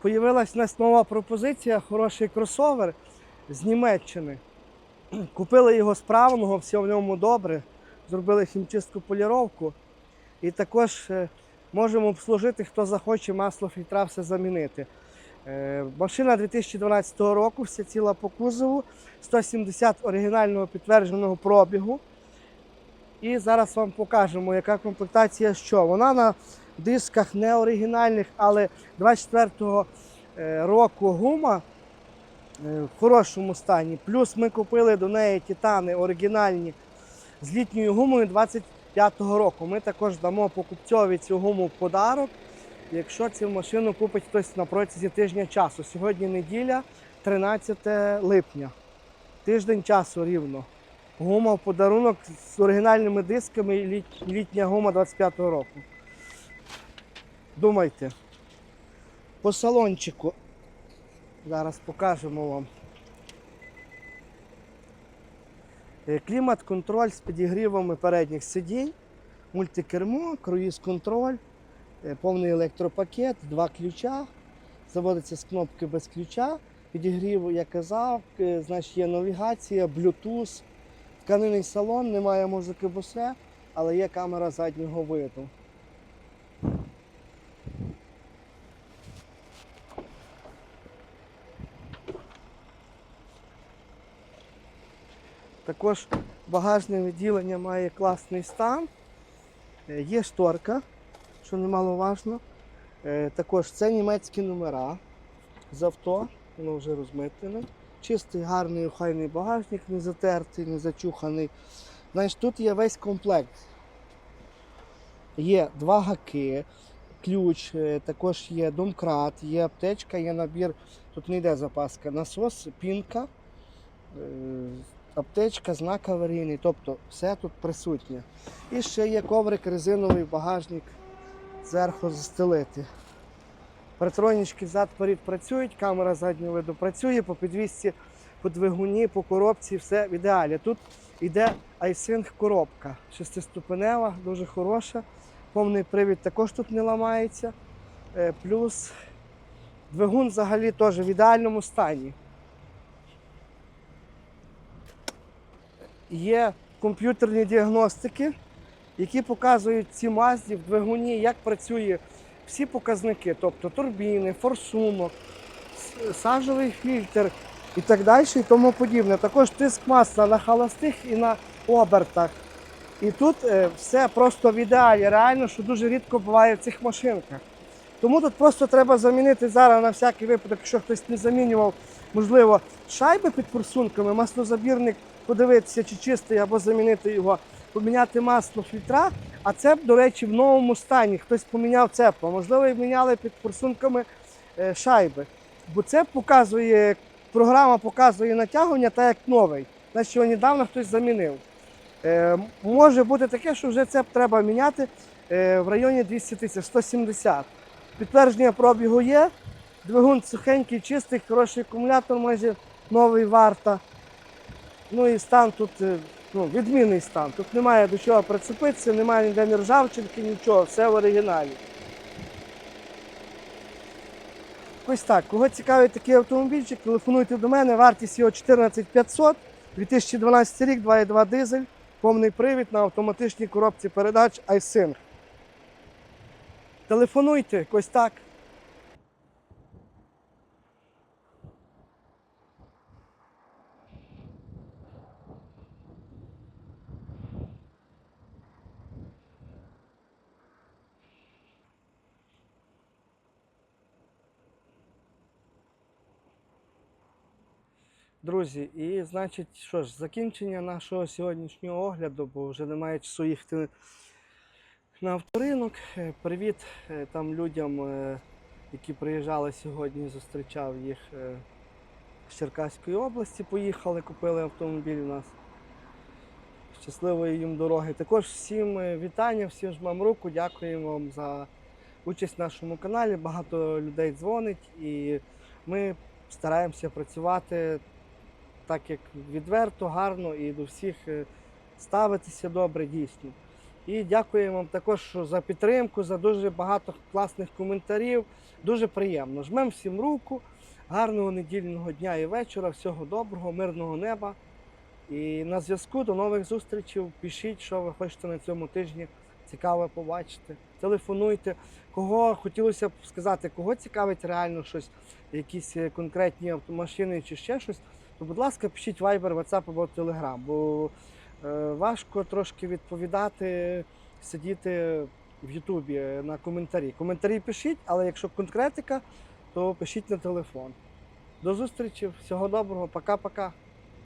Появилась у нас нова пропозиція, хороший кросовер з Німеччини. Купили його справного, все в ньому добре. Зробили хімчистку поліровку. І також е, можемо обслужити, хто захоче масло фільтра все замінити. Е, Машина 2012 року, вся ціла по кузову, 170 оригінального підтвердженого пробігу. І зараз вам покажемо, яка комплектація що. Вона на дисках не оригінальних, але 24-го е, року гума е, в хорошому стані. Плюс ми купили до неї титани оригінальні з літньою гумою 25-го року. Ми також дамо покупцьові цю гуму в подарок, якщо цю машину купить хтось на протязі тижня часу. Сьогодні неділя, 13 липня. Тиждень часу рівно. Гума в подарунок з оригінальними дисками і літня гума 25-го року. Думайте. По салончику. Зараз покажемо вам. Е, Клімат-контроль з підігрівами передніх сидінь, мультикермо, круїз-контроль, е, повний електропакет, два ключа. Заводиться з кнопки без ключа. Підігрів, я казав, е, значить є навігація, Bluetooth, тканинний салон, немає музики босе, але є камера заднього виду. Також багажне відділення має класний стан. Е, Є шторка, що немаловажно. Е, Також це німецькі номера з авто, воно вже розмитнене. Чистий, гарний, охайний багажник, не затертий, не зачуханий. Знаєш, тут є весь комплект. Є два гаки, ключ, е, також є домкрат, є аптечка, є набір, тут не йде запаска, насос, пінка, аптечка, знак аварійний, тобто все тут присутнє. І ще є коврик резиновий, багажник зверху застелити. Партронічки зад перед працюють, камера заднього виду працює, по підвісці, по двигуні, по коробці, все в ідеалі. Тут йде iSync коробка, шестиступенева, дуже хороша. Повний привід також тут не ламається. Е, Плюс двигун взагалі теж в ідеальному стані. Є комп'ютерні діагностики, які показують ці мазді в двигуні, як працює всі показники, тобто турбіни, форсунок, сажовий фільтр і так далі, і тому подібне. Також тиск масла на холостих і на обертах. І тут е, все просто в ідеалі, реально, що дуже рідко буває в цих машинках. Тому тут просто треба замінити зараз на всякий випадок, якщо хтось не замінював, можливо, шайби під форсунками, маслозабірник подивитися, чи чистий, або замінити його, поміняти масло фільтра. А це, до речі, в новому стані. Хтось поміняв цепо. Можливо, і міняли під форсунками е, шайби. Бо це показує, програма показує натягування так як новий. Значить, його недавно хтось замінив. Е, може бути таке, що вже цеп треба міняти е, в районі 200 тисяч, 170. Підтвердження пробігу є. Двигун сухенький, чистий, хороший акумулятор, майже новий варта. Ну і стан тут е, ну, відмінний стан. Тут немає до чого прицепитися, немає ніде ні ржавчинки, нічого, все в оригіналі. Ось так. Кого цікавить такий автомобільчик, телефонуйте до мене. Вартість його 14500, 2012 рік, 2,2 дизель, повний привід на автоматичній коробці передач iSync. Телефонуйте, ось так. Друзі, і значить, що ж, закінчення нашого сьогоднішнього огляду, бо вже немає часу їхати на авторинок. Е, Привіт е, там людям, е, які приїжджали сьогодні, зустрічав їх з Черкаської області, поїхали, купили автомобіль у нас. Щасливої їм дороги. Також всім вітання, всім жмам руку, дякуємо вам за участь в нашому каналі. Багато людей дзвонить і ми стараємося працювати так, як відверто, гарно і до всіх е, ставитися добре, дійсно. І дякуємо вам також за підтримку, за дуже багато класних коментарів. Дуже приємно. Жмемо всім руку. Гарного недільного дня і вечора. Всього доброго, мирного неба. І на зв'язку до нових зустрічей. Пишіть, що ви хочете на цьому тижні цікаве побачити. Телефонуйте. Кого хотілося б сказати, кого цікавить реально щось, якісь е, конкретні автомашини чи ще щось, то, будь ласка, пишіть Viber, WhatsApp або Telegram, бо е, важко трошки відповідати, сидіти в Ютубі на коментарі. Коментарі пишіть, але якщо конкретика, то пишіть на телефон. До зустрічі, всього доброго, пока-пока.